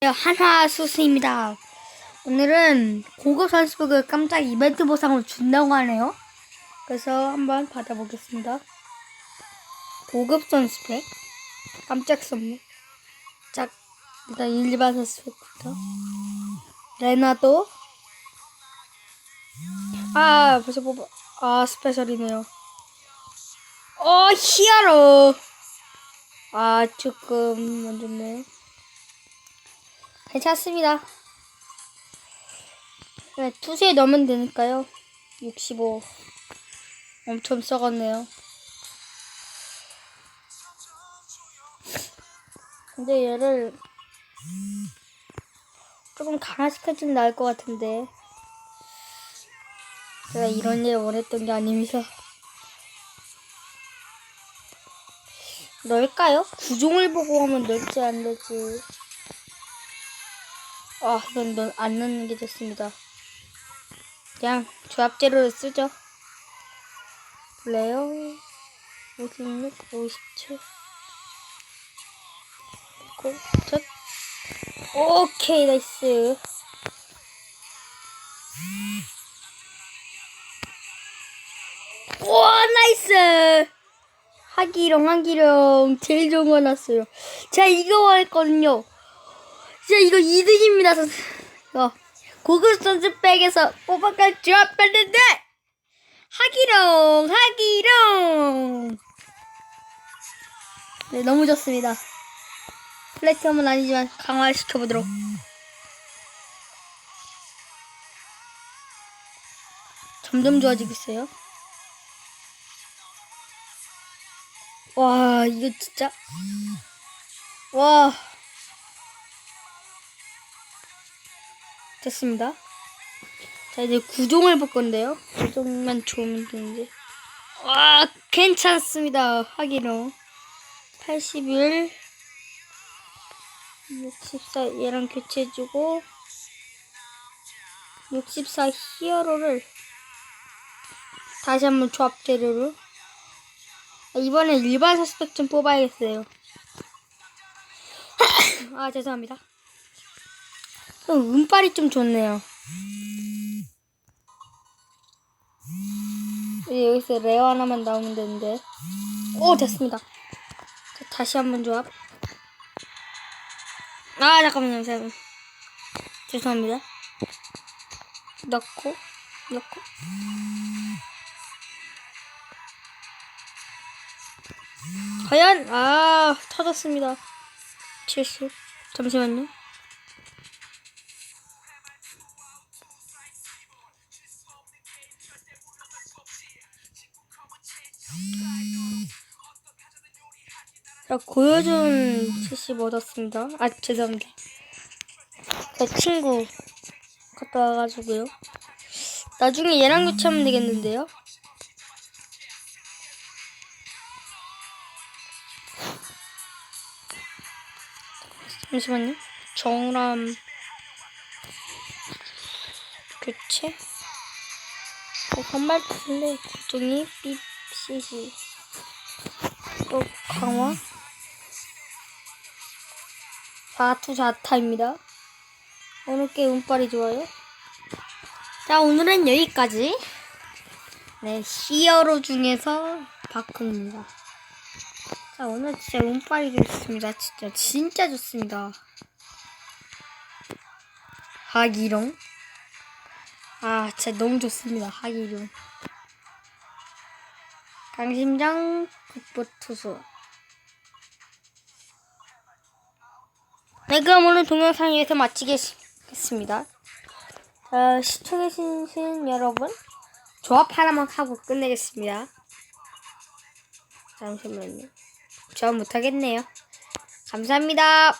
네, 한화 수수입니다. 오늘은 고급 선수복을 깜짝 이벤트 보상으로 준다고 하네요. 그래서 한번 받아보겠습니다. 고급 선수백 깜짝 선물. 짝 일단 일반 선수백부터. 레나도. 아 벌써 뽑아. 아 스페셜이네요. 어 히어로. 아 조금 안 좋네요. 괜찮습니다. 네, 투수에 넣으면 되니까요. 65. 엄청 썩었네요. 근데 얘를 조금 강화시켜주면 나을 것 같은데. 제가 이런 일 원했던 게 아니면서. 넣을까요? 구종을 보고 하면 넣을지 안 넣을지. 아, 이건 넌안 넣는 게 좋습니다. 그냥 조합재료를 쓰죠. 레어 56, 57 그리고 첫. 오케이 나이스. 와 나이스! 하기룡 하기룡 제일 좋은 거 났어요. 제가 이거 원했거든요 진짜 이거 2등입니다. 선 이거 고급 선수백에서 뽑아갈 줄 알았는데 하기롱 하기롱 네 너무 좋습니다. 플래티넘은 아니지만 강화시켜 보도록. 점점 좋아지고 있어요. 와 이거 진짜 와. 됐습니다. 자, 이제 구종을 볼 건데요. 구종만 좋으면 되는데. 와, 괜찮습니다. 하기로. 81, 64, 얘랑 교체해주고, 64 히어로를 다시 한번 조합 재료로. 아, 이번엔 일반 서스펙 좀 뽑아야겠어요. 아, 죄송합니다. 어, 운빨이 좀 좋네요. 이제 여기서 레어 하나만 나오면 되는데. 오, 됐습니다. 자, 다시 한번 조합. 아, 잠깐만요, 잠깐만. 죄송합니다. 넣고, 넣고. 과연, 아, 터졌습니다. 70. 잠시만요. 자, 고효준 70 얻었습니다. 아, 죄송합니다. 제 친구 갔다 와가지고요. 나중에 얘랑 교체하면 되겠는데요? 잠시만요. 정람 교체? 어, 반말 같은데 국종이 삐 씨시 또 강화 사투 자타입니다. 어느 게 운빨이 좋아요? 자 오늘은 여기까지. 네 히어로 중에서 바꾸입니다. 자 오늘 진짜 운빨이 좋습니다. 진짜 진짜 좋습니다. 하기룡 아 진짜 너무 좋습니다. 하기룡 강심장 국보투수 네 그럼 오늘 동영상 여기서 마치겠습니다. 자, 시청해주신 여러분 조합 하나만 하고 끝내겠습니다. 잠시만요. 조합 못하겠네요. 감사합니다.